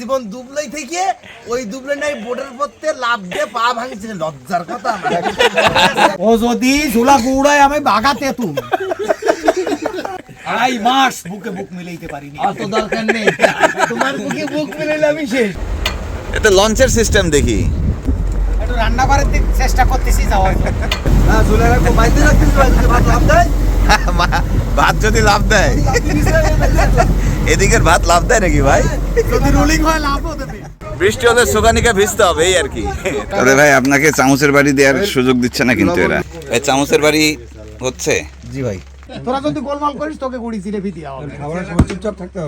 জীবন দুবলাই থেকে ওই দুবলাই নাই বোর্ডের পড়তে লাভ দিয়ে পা ভাঙছে লজ্জার কথা ও যদি ঝোলা গুড়ায় আমি বাগাতে তুম আড়াই মাস বুকে বুক মিলাইতে পারিনি। অত দরকার নেই। তোমার বুকে বুক মেলাইলে আমি শেষ। এতে লঞ্চের সিস্টেম দেখি। একটু রান্না করার দিক চেষ্টা করতেছি যাওয়ার। হ্যাঁ ঝুলে বাইতে রাখতেছি ভাত লাভ দেয়। ভাত যদি লাভ দেয়। এদিকের ভাত লাভ দেয় নাকি ভাই? যদি রোলিং হয় লাভও দেবে বৃষ্টি হলে সুগানিকা ভিজতে হবে এই আর কি। তবে ভাই আপনাকে চামচের বাড়ি দেওয়ার সুযোগ দিচ্ছে না কিন্তু এরা। এই চামচের বাড়ি হচ্ছে? জি ভাই। তোরা যদি গোলমাল করিস তোকে গুড়ি চিড়ে ভিদি হবে। চুপচাপ থাকতে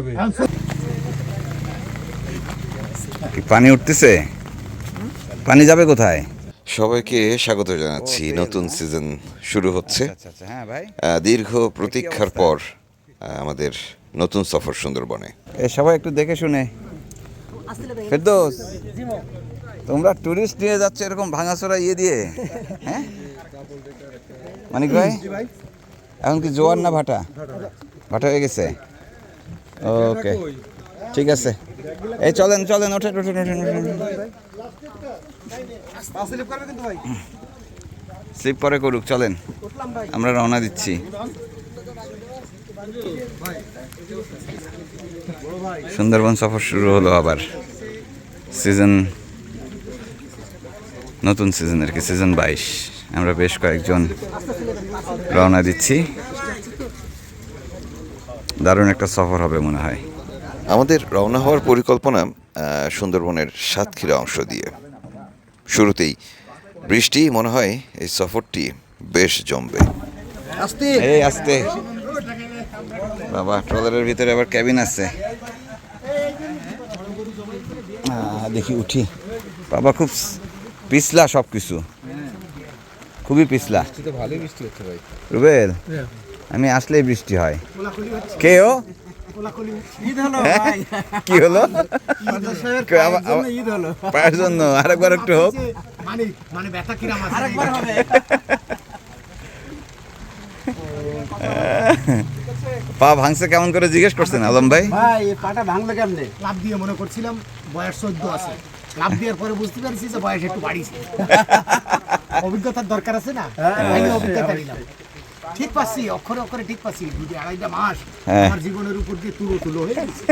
কি পানি উঠতেছে? পানি যাবে কোথায়? সবাইকে স্বাগত জানাচ্ছি। নতুন সিজন শুরু হচ্ছে। হ্যাঁ ভাই। দীর্ঘ প্রতীক্ষার পর আমাদের নতুন সফর সুন্দরবনে। এ সবাই একটু দেখে শুনে। ফেরদৌস তোমরা টুরিস্ট নিয়ে যাচ্ছ এরকম ভাঙাচোরা ইয়ে দিয়ে? হ্যাঁ? মানিক ভাই? এখন কি জোয়ার না ভাটা? ভাটা হয়ে গেছে? ওকে ঠিক আছে। এই চলেন চলেন ওঠেন ওঠেন ওঠেন ওঠেন। স্লিপ পরে করুক চলেন। আমরা রওনা দিচ্ছি। সুন্দরবন সফর শুরু হলো আবার। সিজন নতুন সিজন আর কি? সিজন বাইশ। আমরা বেশ কয়েকজন রওনা দিচ্ছি। দারুণ একটা সফর হবে মনে হয়। আমাদের রওনা হওয়ার পরিকল্পনা সুন্দরবনের সাতক্ষীরা অংশ দিয়ে। শুরুতেই বৃষ্টি মনে হয় এই সফরটি বেশ জমবে। আস্তে। এই আসতে। বাবা ট্রলারের ভিতরে আবার ক্যাবিন আছে। দেখি উঠি। বাবা খুব পিছলা সব কিছু খুবই পিছলা। ভালোই বৃষ্টি হচ্ছে ভাই। রুবেল আমি আসলেই বৃষ্টি হয়। কে ও? হ্যাঁ? কি হলো? পায়ের জন্য আরেকবার একটু হোক। ব্যথা কিরাম আরেকবার হবে। পা ভাঙছে কেমন করে জিজ্ঞেস করছেন আলম ভাই? ভাই এই পাটা ভাঙলো কেমনে? লাভ দিয়ে মনে করছিলাম বয়স চোদ্দ আছে। লাভ দেওয়ার পরে বুঝতে পারছি যে বয়স একটু বাড়িছে। অভিজ্ঞতার দরকার আছে না? আমি অভিজ্ঞতা নিলাম। ঠিক পাচ্ছি অক্ষরে অক্ষরে ঠিক পাচ্ছি দুটি আড়াইটা মাস হ্যাঁ। আমার জীবনের উপর দিয়ে তুলো তুলো হয়ে গেছে।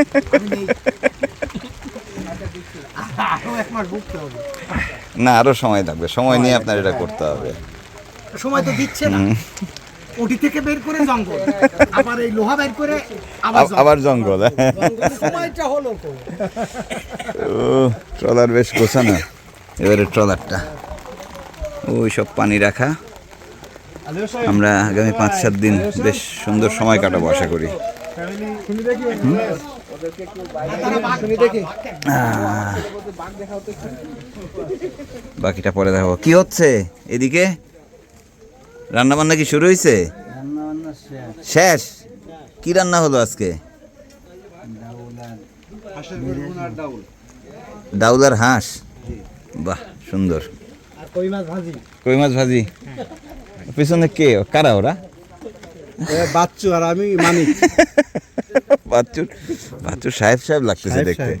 আরও এক মাস ভুগতে হবে। না আরও সময় লাগবে সময় নিয়ে আপনার এটা করতে হবে। সময় তো দিচ্ছে না। ওটি থেকে বের করে জঙ্গল। আবার এই লোহা বের করে আবার জঙ্গল। সময়টা হলো ও ট্রলার বেশ গোছানো এবারে ট্রলারটা। ওই সব পানি রাখা। আমরা আগামী পাঁচ সাত দিন বেশ সুন্দর সময় কাটাবো আশা করি। বাকিটা পরে দেখাবো। কি হচ্ছে এদিকে? রান্না বান্না কি শুরু হয়েছে শেষ। কি রান্না হলো আজকে? ডাউলার হাঁস? বাহ সুন্দর। কই মাছ ভাজি? কই মাছ ভাজি? পিছনে কে? কারা ওরা? বাচ্চু আর আমি মানিক। বাচ্চুর বাচ্চুর সাহেব সাহেব লাগতেছে দেখতে।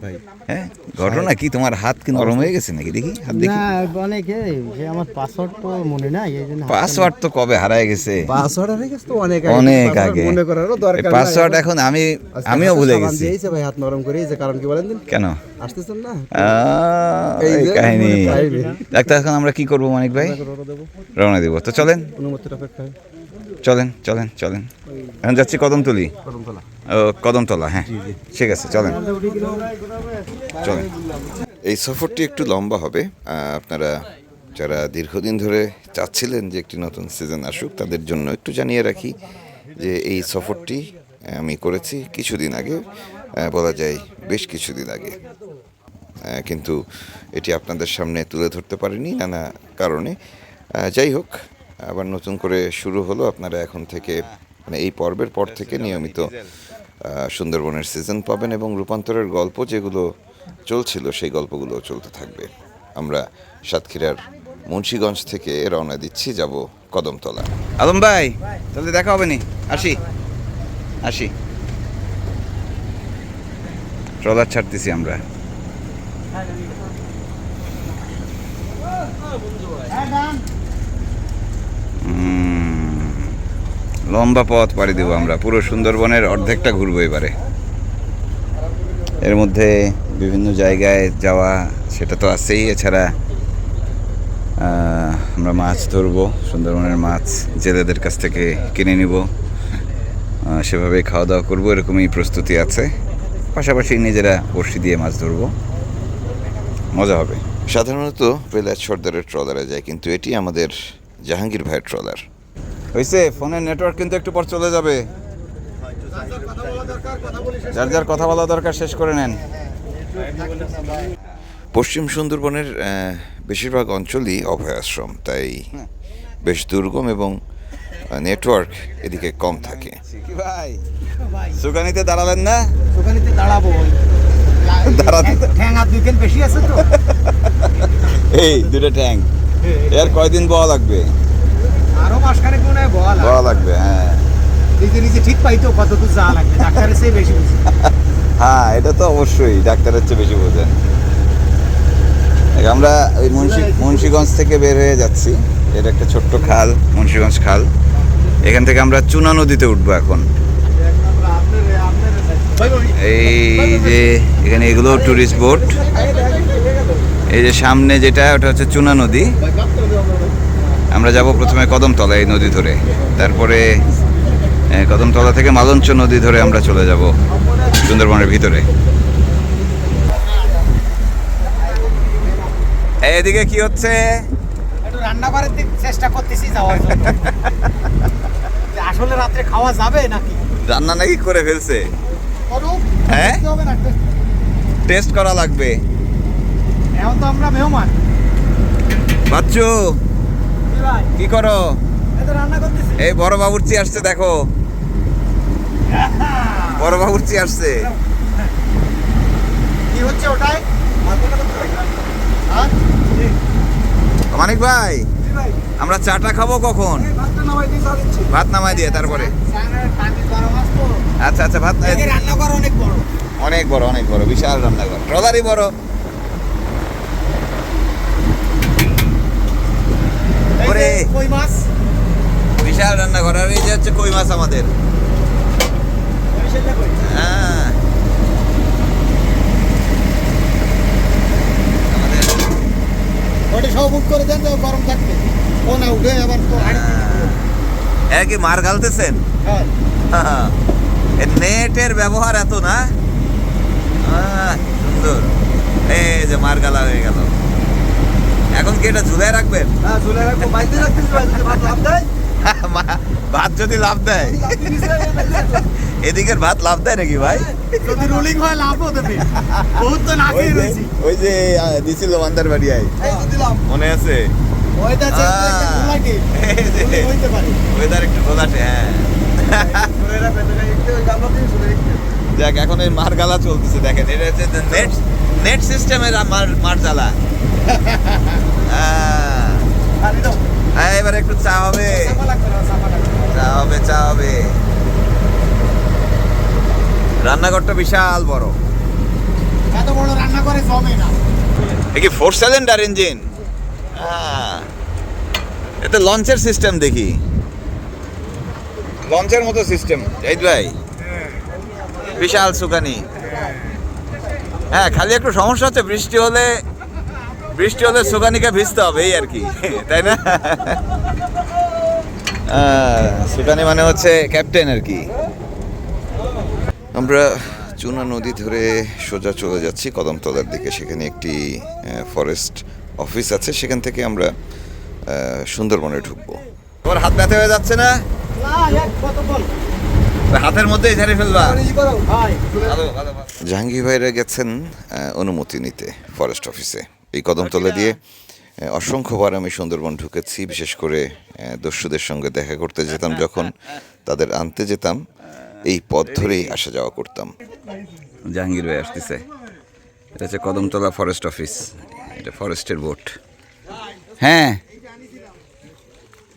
হ্যাঁ? ঘটনা কি? তোমার হাত কি নরম হয়ে গেছে নাকি? দেখি হাত দেখি। না অনেকে যে আমার পাসওয়ার্ড তো মনে নাই এই জন্য পাসওয়ার্ড তো কবে হারায় গেছে? পাসওয়ার্ড হয়ে গেছে তো অনেক অনেক আগে। মনে করারও দরকার পাসওয়ার্ড এখন। আমি আমিও ভুলে গেছি। দিয়েছে ভাই হাত নরম করে কারণ কি বলেন দিন? কেন? আসতেছেন না? এই এই কাহিনী। ডাক্তার এখন আমরা কি করব মানিক ভাই? রওনা দিব। তো চলেন। অনুমতির অপেক্ষায়। চলেন চলেন চলেন। এখন যাচ্ছি কদমতলি। কদমতলা ও কদমতলা হ্যাঁ। ঠিক আছে চলেন। চলেন। এই সফরটি একটু লম্বা হবে। আপনারা যারা দীর্ঘদিন ধরে চাচ্ছিলেন যে একটি নতুন সিজন আসুক তাদের জন্য একটু জানিয়ে রাখি যে এই সফরটি আমি করেছি কিছুদিন আগে বলা যায় বেশ কিছুদিন আগে। কিন্তু এটি আপনাদের সামনে তুলে ধরতে পারিনি নানা কারণে। যাই হোক আবার নতুন করে শুরু হলো আপনারা এখন থেকে মানে এই পর্বের পর থেকে নিয়মিত সুন্দরবনের সিজন পাবেন এবং রূপান্তরের গল্প যেগুলো চলছিল সেই গল্পগুলো চলতে থাকবে। আমরা সাতক্ষীরার মুন্সীগঞ্জ থেকে রওনা দিচ্ছি যাব কদমতলা। আলম ভাই তাহলে দেখা হবে নি? আসি। আসি। ট্রলার ছাড়তেছি আমরা। হুম, লম্বা পথ পাড়ি দেবো আমরা। পুরো সুন্দরবনের অর্ধেকটা ঘুরবো এবারে। এর মধ্যে বিভিন্ন জায়গায় যাওয়া, সেটা তো আছেই। এছাড়া আমরা মাছ ধরবো, সুন্দরবনের মাছ জেলেদের কাছ থেকে কিনে নিব। সেভাবে খাওয়া দাওয়া করব, এরকমই প্রস্তুতি আছে। পাশাপাশি নিজেরা বড়শি দিয়ে মাছ ধরবো। মজা হবে। সাধারণত বেলায় সর্দারের ট্রলারে যায়, কিন্তু এটি আমাদের জাহাঙ্গীর ভাইয়ের ট্রলার। হয়েছে ফোনের নেটওয়ার্ক কিন্তু একটু পর চলে যাবে। যার যার কথা বলা দরকার শেষ করে নেন। পশ্চিম সুন্দরবনের বেশিরভাগ অঞ্চলই অভয়াশ্রম তাই বেশ দুর্গম এবং নেটওয়ার্ক এদিকে কম থাকে। ভাই? সুগানিতে দাঁড়ালেন না? দোকানিতে দাঁড়াবো দাঁড়াতে তো- ঠ্যাং আর দুইখান বেশি আছে তো। এই দুটো ট্যাঙ্ক এর কয়দিন বওয়া লাগবে? আরও মাসখানেক মনে হয় বল লাগবে। হ্যাঁ। নিজে নিজে ঠিক পাইতো কত দূর যাওয়া লাগবে ডাক্তারের চেয়ে বেশি বুঝি। হ্যাঁ এটা তো অবশ্যই ডাক্তারের চেয়ে বেশি বোঝেন আমরা ওই মুন্সি মুন্সিগঞ্জ থেকে বের হয়ে যাচ্ছি। এটা একটা ছোট্ট খাল মুন্সিগঞ্জ খাল। এখান থেকে আমরা চুনা নদীতে উঠবো এখন। এই যে এখানে এগুলো টুরিস্ট বোট এই যে সামনে যেটা ওটা হচ্ছে চুনা নদী। আমরা যাব প্রথমে কদমতলা এই নদী ধরে। তারপরে কদমতলা থেকে মালঞ্চ নদী ধরে আমরা চলে যাব সুন্দরবনের ভিতরে। এদিকে কি হচ্ছে? একটু রান্না করার চেষ্টা করতেছি যাওয়ার জন্য। আসলে রাত্রে খাওয়া যাবে নাকি? রান্না নাকি করে ফেলছে? হ্যাঁ? টেস্ট করা লাগবে। এখন তো আমরা মেহমান। বাচ্চু! কি করো? এই বড় বাবুর্চি আসছে দেখো। বড় বাবুর্চি আসছে। কি হচ্ছে ওটাই? মানিক ভাই আমরা চাটা খাব কখন। ভাত নামাই দিয়ে তারপরে। আচ্ছা আচ্ছা ভাত অনেক বড়। অনেক বড় অনেক বড় বিশাল রান্নাঘর। ট্রলারই বড় এই ওরে। যে কই মাছ বিশাল রান্নাঘর আর এই যে হচ্ছে কই মাছ আমাদের? হ্যাঁ। আমাদের ওটা সব বুক করে দেন গরম থাকবে। না উঠে আবার তো কি মার গালতেছেন? হ্যাঁ। নেটের ব্যবহার এত না? সুন্দর। এই যে মার গালা হয়ে গেল। এখন কি এটা ঝুলাই রাখবেন? হ্যাঁ রাখব বাইতে ভাত লাভ যদি লাভ দেয়। এদিকের ভাত লাভ দেয় নাকি ভাই? যদি রোলিং হয় লাভও দেবে। বহুত তো না ওই যে দিছিল বাড়িয়ায় এই তো দিলাম মনে আছে? ওয়েদার একটু ঘোলাটে হ্যাঁ। দেখ এখন এই মার গালা চলতেছে দেখেন এটা হচ্ছে নেট নেট সিস্টেমের মার মার জ্বালা। আহ, পানি দাও হ্যাঁ এবার একটু চা হবে। চা হবে চা হবে। রান্নাঘরটা বিশাল বড়। এত বড় রান্না করে জমে না। এ কি ফোর সিলিন্ডার ইঞ্জিন এতে লঞ্চের সিস্টেম দেখি। লঞ্চের মতো সিস্টেম এই ভাই? বিশাল সুকানি হ্যাঁ খালি একটু সমস্যা হচ্ছে বৃষ্টি হলে বৃষ্টি হলে সুকানিকে ভিজতে হবে এই আর কি তাই না? সুকানি মানে হচ্ছে ক্যাপ্টেন আর কি। আমরা চুনা নদী ধরে সোজা চলে যাচ্ছি কদমতলার দিকে। সেখানে একটি ফরেস্ট অফিস আছে সেখান থেকে আমরা সুন্দরবনে ঢুকবো। তোমার হাত ব্যথা হয়ে যাচ্ছে না? হাতের মধ্যেই ঝাড়ি ফেলবা। জাহাঙ্গীর ভাইরা গেছেন অনুমতি নিতে ফরেস্ট অফিসে এই কদমতলা দিয়ে অসংখ্যবার আমি সুন্দরবন ঢুকেছি বিশেষ করে দস্যুদের সঙ্গে দেখা করতে যেতাম যখন তাদের আনতে যেতাম এই পথ ধরেই আসা যাওয়া করতাম। জাহাঙ্গীর ভাই আসতেছে। এটা হচ্ছে কদমতলা ফরেস্ট অফিস এটা ফরেস্টের বোট হ্যাঁ।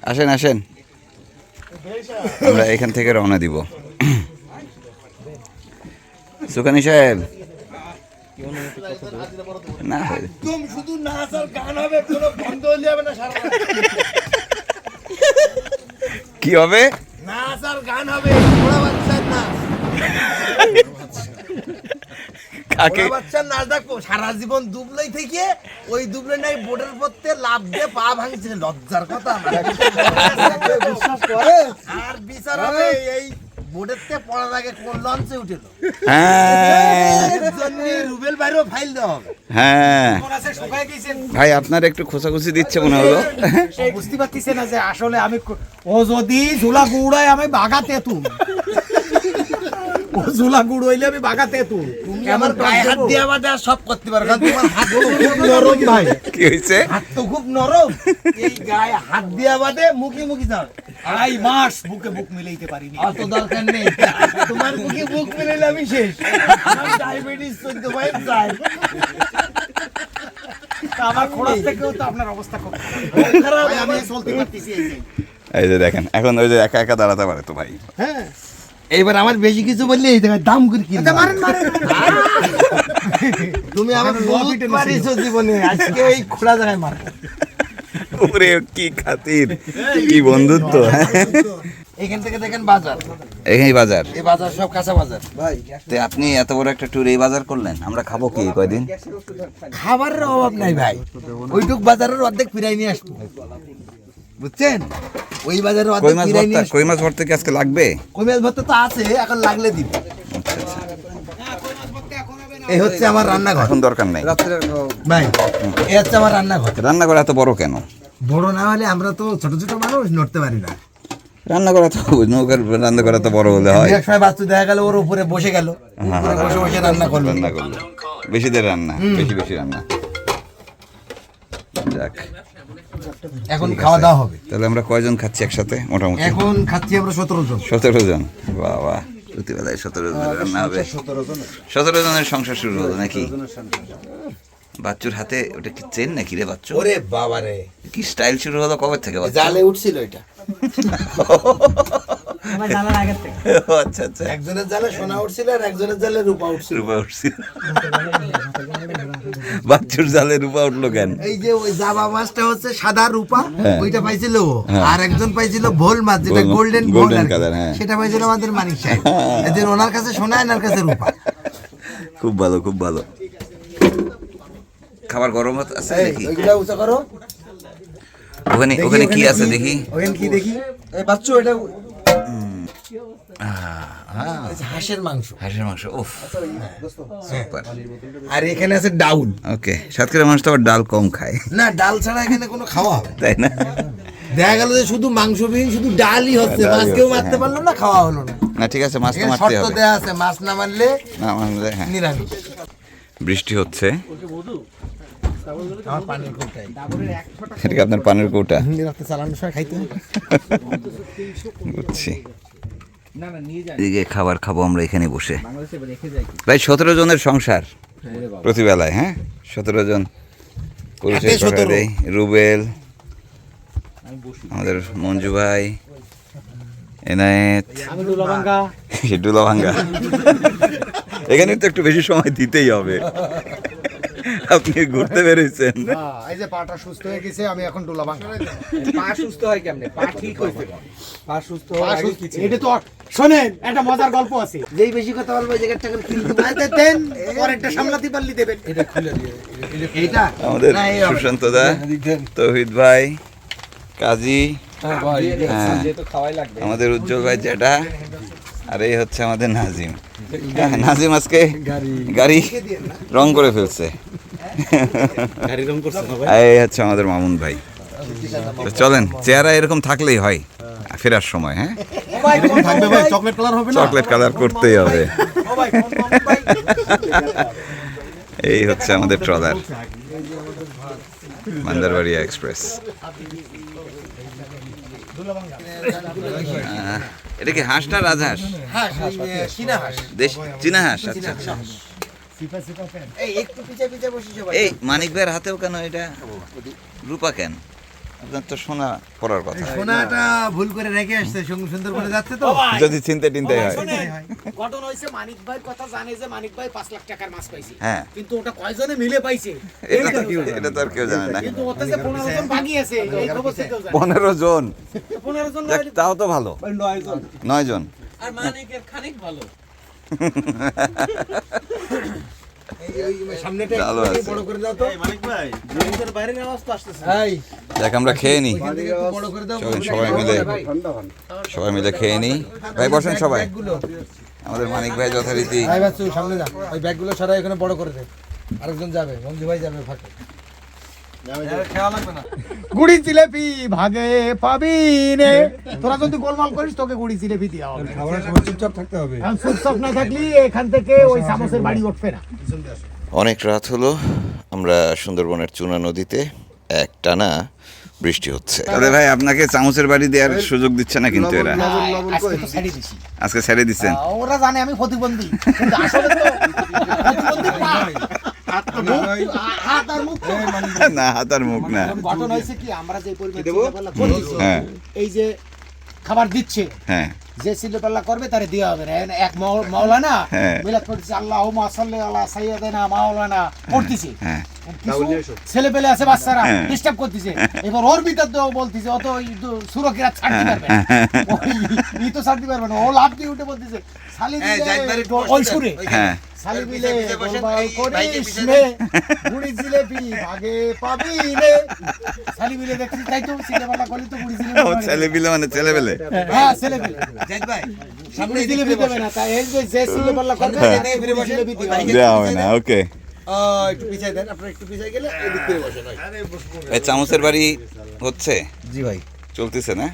আসেন আসেন। আমরা এখান থেকে রওনা দিব। সুকানি সাহেব। না একদম শুধু নাচ আর গান হবে কোনো বন্ধ হলে যাবে না সারা কি হবে? নাচ আর গান হবে ওরা বাচ্চার নাচ। কাকে? বাচ্চার নাচ দেখো সারা জীবন দুবলাই থেকে ওই দুবলাই নাই বোর্ডের পড়তে লাভ দিয়ে পা ভাঙছে লজ্জার কথা বিশ্বাস করে আর বিচার হবে এই বোর্ডের থেকে পড়ার আগে কোন লঞ্চে উঠেল হ্যাঁ। রুবেল বাইরেও ফাইল দেওয়া হবে। হ্যাঁ। ভাই আপনার একটু খোসাখুসি দিচ্ছে মনে হলো। বুঝতে পারতেছে না যে আসলে আমি ও যদি ঝুলা গুড়ায় আমি বাগাতে তুম ও ঝুলা গুড় হইলে আমি বাগাতে তুমি আমার গায়ে হাত দিয়ে বাদে আর সব করতে পারো কারণ তোমার হাত তো খুব নরম। ভাই কি হয়েছে হাত তো খুব নরম। এই গায়ে হাত দিয়া বাদে মুখে মুখে যাও। আড়াই মাস বুকে বুক মিলাইতে পারিনি। অত দরকার নেই। তোমার মুখে মুখ মিলাইলে আমি শেষ। আমার ডায়াবেটিস চোদ্দ পয়েন্ট চাই আমার খরচ থেকেও তো আপনার অবস্থা খুব খারাপ। আমি চলতে পারতেছি এই এই যে দেখেন এখন ওই যে একা একা দাঁড়াতে পারে তো ভাই। হ্যাঁ। এইবার আমার বেশি কিছু বললে এই জায়গায় দাম করে কিনবে। আচ্ছা, তুমি আমার এখন বহুত পারিছো জীবনে আজকে এই খোলা জায়গায় মার। ওরে কি খাতির। কি বন্ধুত্ব হ্যাঁ? এখান থেকে দেখেন বাজার। এই বাজার? এই বাজার সব কাঁচা বাজার। তো আপনি এত বড় একটা ট্যুর এই বাজার করলেন? আমরা খাব কি কয়দিন? খাবারের অভাব নাই ভাই। ওইটুক বাজারের অর্ধেক ফিরাই নিয়ে আসব। বুঝছেন? ওই বাজারের কই মাছ ভর্তা? কই মাছ ভর্তা কি আজকে লাগবে? কই মাছ ভর্তা তো আছে এখন লাগলে দিব। আচ্ছা আচ্ছা। এই হচ্ছে আমার রান্নাঘর। এখন দরকার নাই। ভাই এই হচ্ছে আমার রান্নাঘর। রান্না করা এত বড় কেন? বড় না হলে আমরা তো ছোট ছোট মানুষ নড়তে পারি না। রান্না করা তো নৌকার রান্না করা তো বড় হলে হয়। এক সময় বাচ্চা দেখা গেল ওর উপরে বসে গেল। বসে বসে রান্না করল। রান্না করল। বেশি দের রান্না বেশি বেশি রান্না। যাক। এখন খাওয়া দাওয়া হবে। তাহলে আমরা কয়জন খাচ্ছি একসাথে? মোটামুটি। এখন খাচ্ছি আমরা সতেরো জন। সতেরো জন? বাহ বাহ প্রতিবেলায় সতেরো জন রান্না হবে। সতেরো জনের সংসার শুরু হলো নাকি? বাচ্চুর হাতে ওটা কি চেন নাকি রে বাচ্চু? ওরে বাবা রে। কি স্টাইল শুরু হলো? কবে থেকে জালে উঠছিল এটা। আচ্ছা আচ্ছা। একজনের জালে সোনা উঠছিল আর একজনের জালে রূপা উঠছিল। রূপা উঠছিল। বাচ্চুর জালে রূপা উঠল কেন? এই যে ওই জাবা মাছটা হচ্ছে সাদা রূপা হ্যাঁ। ওইটা পাইছিল। হ্যাঁ। আর একজন পাইছিল ভোল মাছ যেটা গোল্ডেন গোল্ডেন হ্যাঁ। সেটা পাইছিল আমাদের মানিক সাহেব। এদের ওনার কাছে সোনা এনার কাছে রূপা। খুব ভালো খুব ভালো। খাবার গরম আছে উঁচা করো। ওখানে ওখানে কি আছে দেখি? ওখানে কি দেখি? এই বাচ্চু এটা হাঁসের মাংস। হাঁসের মাংস উফ। সুপার আর এখানে আছে ডাউল। ওকে সাতক্ষীরা মানুষ তো আবার ডাল কম খায়। না ডাল ছাড়া এখানে কোনো খাওয়া হবে না। তাই না? দেখা গেল যে শুধু মাংসবিহীন শুধু ডালই হচ্ছে। মাছ কেউ মারতে হ্যাঁ। পারল না খাওয়া হলো না। না ঠিক আছে মাছ তো মারতে হবে। দেওয়া আছে মাছ না মারলে না আমাদের হ্যাঁ। নিরামিষ। বৃষ্টি হচ্ছে। আপনার পানের কৌটা? চালানোর সময় খাইতে বুঝছি। এদিকে খাবার খাব আমরা এখানে বসে। প্রায় সতেরো জনের সংসার প্রতিবেলায় হ্যাঁ? সতেরো জন পুরুষের একে 17 সকালে রুবেল আমাদের মঞ্জু ভাই এনায়েত ডুলা ভাঙ্গা। এখানে তো একটু বেশি সময় দিতেই হবে। আপনি ঘুরতে বেরোইছেন। হ্যাঁ, এই যে পাটা সুস্থ হয়ে গেছে আমি এখন ডোলা ভাঙা পা সুস্থ হয় কেমনে? পা ঠিক হয়েছে পা সুস্থ সুস্থ- এটা তো শোনেন একটা মজার গল্প আছে। যেই বেশি কথা বলব এই জায়গাটা করে কিনতে আচ্ছা, দেন পরেরটা সামলাতে পারলি দেবেন। এটা খুলে দিয়ে এইটা? আমাদের। সুশান্ত দা তৌহিদ ভাই কাজী হ্যাঁ ভাই হ্যাঁ। যেহেতু খাওয়াই লাগবে। আমাদের উজ্জ্বল ভাই যেটা আর এই হচ্ছে আমাদের নাজিম। হ্যাঁ, নাজিম আজকে গাড়ি। রং করে ফেলছে। এই হচ্ছে আমাদের মামুন ভাই। তো চলেন চেহারা এরকম থাকলেই হয় ফেরার সময় হ্যাঁ? চকলেট কালার হবে চকলেট কালার করতেই হবে। এই হচ্ছে আমাদের ট্রলার মান্দারবাড়িয়া এক্সপ্রেস। এটা কি হাঁস না রাজহাঁস? চীনা হাঁস আচ্ছা আচ্ছা। এই একটু পিছে পিছে বসি সবাই। এই মানিক ভাইয়ের হাতেও কেন এটা রূপা কেন? আপনার তো শোনা পড়ার কথা। সোনাটা ভুল করে রেখে আসছে সঙ্গে সুন্দরবনে যাচ্ছে তো। যদি চিনতে টিনতে হয়। ঘটনা হয়েছে মানিক ভাইয়ের কথা জানে যে মানিক ভাই পাঁচ লাখ টাকার মাছ পাইছে। হ্যাঁ। কিন্তু ওটা কয়জনে মিলে পাইছে? এটা তো এটা তো আর কেউ জানে না। কিন্তু ওতে যে পনেরো জন বাকি আছে এই খবর জানে জন জন। তাও তো ভালো। নয় জন। আর মানিকের খানিক ভালো। সামনেটা ভালো একটু আছে। বড় করে দাও তো। এই দেখ আমরা খেয়ে দাও সবাই মিলে সবাই মিলে খেয়ে নিই ভাই বসেন সবাই। আমাদের মানিক ভাই যথারীতি সামনে যা। ওই ব্যাগগুলো সারা এখানে বড় করে দে। আরেকজন যাবে রঞ্জু ভাই যাবে ফাঁকে। গুড়ি জিলেপি ভাগে পাবি নে। তোরা যদি গোলমাল করিস তোকে গুড়ি জিলেপি দেওয়া হবে। খাবারের সময় চুপচাপ থাকতে হবে। এখন চুপচাপ না থাকলি এখান থেকে ওই বাড়ি উঠবে না। অনেক রাত হলো আমরা সুন্দরবনের চুনা নদীতে এক টানা বৃষ্টি হচ্ছে। তবে ভাই আপনাকে চামচের বাড়ি দেওয়ার সুযোগ দিচ্ছে না কিন্তু এরা। আজকে তো ছেড়ে দিচ্ছেন। ওরা জানে আমি প্রতিবন্ধী। কিন্তু আসলে তো প্রতিবন্ধী পা। মুখ, হাত আর মুখ তো। না হাত আর মুখ না। ঘটনা হয়েছে কি? আমরা যে পরিমাণ চিন্তাভাবনা করতেছি, হ্যাঁ। এই যে খাবার দিচ্ছে হ্যাঁ। যে চিল্লাপাল্লা করবে তারে দেওয়া হবে না। এক মাওলানা হ্যাঁ। মিলাদ করতেছে আল্লাহ আল্লাহ সাইয়্যিদানা মাওলানা পড়তেছে হ্যাঁ। ছেলে পেলে আছে বাচ্চারা হ্যাঁ। ডিস্টার্ব করতেছে। এবার ওর ভিতর তো বলতেছে অত সুরকিরা ছাড়তে পারবে ই তো ছাড়তে পারবে না। ও লাভ দিয়ে উঠে বলতেছে শালি হ্যাঁ, ওই সুরে। শালি পিছে মিলে পিছে বসেন, গোলমাল করিস নে বুড়ি জিলেপি ভাগে পাবি নে। শালি দেখছিস তাই তো ছেলেবেলা করলি তো বুড়ি জিলেপি ছেলে পিলে মানে হ্যাঁ ভাই সামনে জিলেপি দেবে না তাই এই যে যে ছেলেবেলা করবে। তাকে বুড়ি জিলেপি দিবে বাইকে না ওকে। একটু পিছাই দেন। আপনারা একটু পিছাই গেলে এদিক করে বসেন এই চামচের বাড়ি হচ্ছে? জি ভাই। চলতেছে না?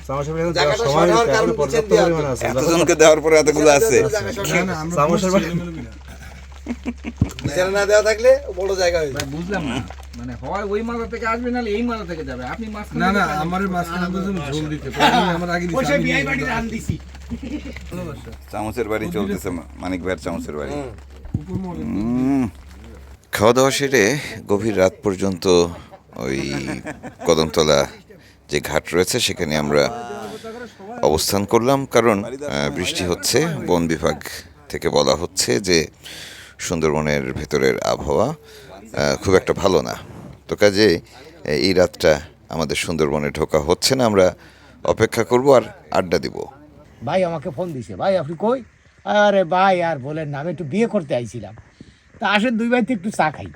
এতজনকে দেওয়ার পরে এতগুলো আছে। বিচারে না দেওয়া থাকলে বড় জায়গা হয়ে ভাই বুঝলাম না। মানে হয় ওই মাথা থেকে আসবে এই মাথা থেকে যাবে। আপনি মাছ না না আমার তো ঝোল দিতে আমার আগে দিছি, নিয়ে বাড়ি রান দিছি। চামচের বাড়ি চলতেছে মানিক ভাইয়ের চামচের বাড়ি। খাওয়া দাওয়া সেরে গভীর রাত পর্যন্ত ওই কদমতলা যে ঘাট রয়েছে সেখানে আমরা অবস্থান করলাম। কারণ বৃষ্টি হচ্ছে বন বিভাগ থেকে বলা হচ্ছে যে সুন্দরবনের ভেতরের আবহাওয়া খুব একটা ভালো না। তো কাজে এই রাতটা আমাদের সুন্দরবনে ঢোকা হচ্ছে না, আমরা অপেক্ষা করব আর আড্ডা দিব। ভাই আমাকে ফোন দিছে, ভাই আপনি কই? আরে ভাই আর বলেন না, আমি একটু বিয়ে করতে আইছিলাম। তা আসেন দুই ভাইতে একটু চা খাই।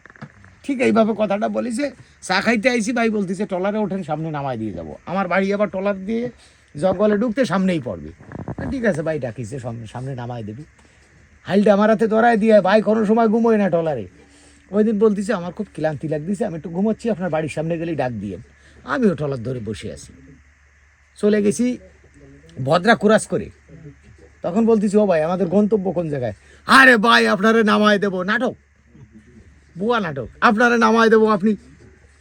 ঠিক এইভাবে কথাটা বলেছে, চা খাইতে আইছি, ভাই বলতেছে টলারে ওঠেন, সামনে নামাই দিয়ে যাব। আমার বাড়ি আবার টলার দিয়ে জঙ্গলে ঢুকতে সামনেই পড়বে। ঠিক আছে ভাই, ডাকিছে, সামনে নামাই দেবে। হাইলটা আমার হাতে ধরাই দিয়ে ভাই কোনো সময় ঘুমোই না টলারে। ওই দিন বলতেছে, আমার খুব ক্লান্তি লাগতেছে, আমি একটু ঘুমোচ্ছি, আপনার বাড়ির সামনে গেলেই ডাক দিয়ে। আমিও টলার ধরে বসে আছি। চলে গেছি ভদ্রা কুরাস করে। তখন বলতেছি, ও ভাই, আমাদের গন্তব্য কোন জায়গায়? আরে ভাই, আপনারে নামায় দেবো, নাটক। বুয়া নাটক, আপনারে নামায় দেবো আপনি।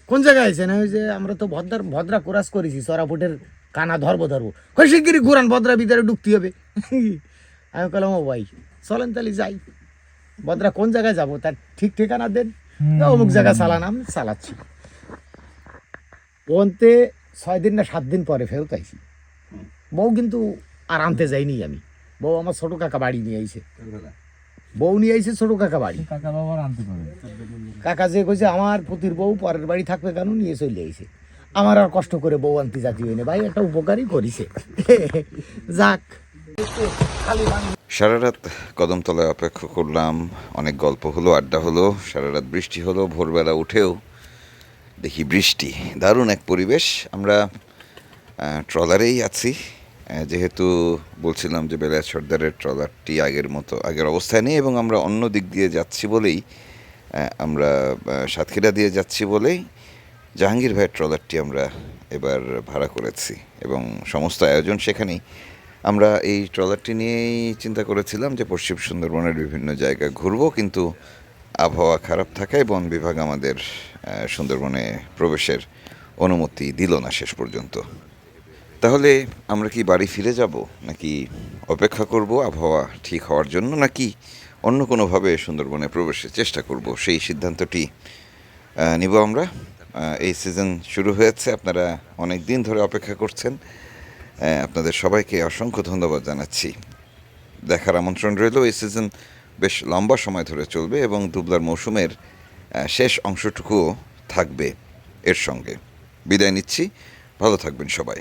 কোন জায়গায় আছেন? ওই যে আমরা তো ভদ্রার ভদ্রা কুরাস করেছি, সরাপুটের কানা ধরবো ধরবো। ওই শিগগিরি ঘুরান ভদ্রা ভিতরে ঢুকতে হবে? আমি বললাম, ও ভাই চলেন তাহলে যাই। ভদ্রা কোন জায়গায় যাব? তার ঠিক ঠিকানা দেন। অমুক জায়গায় চালান আমি চালাচ্ছি। পন্তে ছয় দিন না সাত দিন পরে ফেরত আইছি। বউ কিন্তু আর আনতে যাইনি আমি। বউ আমার ছোট কাকা বাড়ি নিয়ে আইছে। বউ নিয়ে আইছে ছোট কাকা বাড়ি। কাকা যে কইছে আমার পুতির বউ পরের বাড়ি থাকবে কেন? নিয়ে চলে আইছে। আমার আর কষ্ট করে বউ আনতে জাতি হইনি ভাই একটা উপকারই করিছে। যাক। সারা রাত কদমতলায় অপেক্ষা করলাম, অনেক গল্প হলো, আড্ডা হলো সারা রাত বৃষ্টি হলো, ভোরবেলা উঠেও দেখি বৃষ্টি। দারুণ এক পরিবেশ, আমরা ট্রলারেই আছি। যেহেতু বলছিলাম যে বেলায় সর্দারের ট্রলারটি আগের মতো, আগের অবস্থায় নেই এবং আমরা অন্য দিক দিয়ে যাচ্ছি বলেই আমরা সাতক্ষীরা দিয়ে যাচ্ছি বলেই জাহাঙ্গীর ভাইয়ের ট্রলারটি আমরা এবার ভাড়া করেছি এবং সমস্ত আয়োজন সেখানেই আমরা এই ট্রলারটি নিয়েই চিন্তা করেছিলাম যে পশ্চিম সুন্দরবনের বিভিন্ন জায়গা ঘুরবো, কিন্তু আবহাওয়া খারাপ থাকায় বন বিভাগ আমাদের সুন্দরবনে প্রবেশের অনুমতি দিল না শেষ পর্যন্ত। তাহলে আমরা কি বাড়ি ফিরে যাব, নাকি অপেক্ষা করব আবহাওয়া ঠিক হওয়ার জন্য, নাকি অন্য কোনোভাবে সুন্দরবনে প্রবেশের চেষ্টা করব? সেই সিদ্ধান্তটি নিব আমরা। এই সিজন শুরু হয়েছে, আপনারা অনেক দিন ধরে অপেক্ষা করছেন। আপনাদের সবাইকে অসংখ্য ধন্যবাদ জানাচ্ছি। দেখার আমন্ত্রণ রইল, এই সিজন বেশ লম্বা সময় ধরে চলবে এবং দুবলার মৌসুমের শেষ অংশটুকুও থাকবে এর সঙ্গে। বিদায় নিচ্ছি, ভালো থাকবেন সবাই।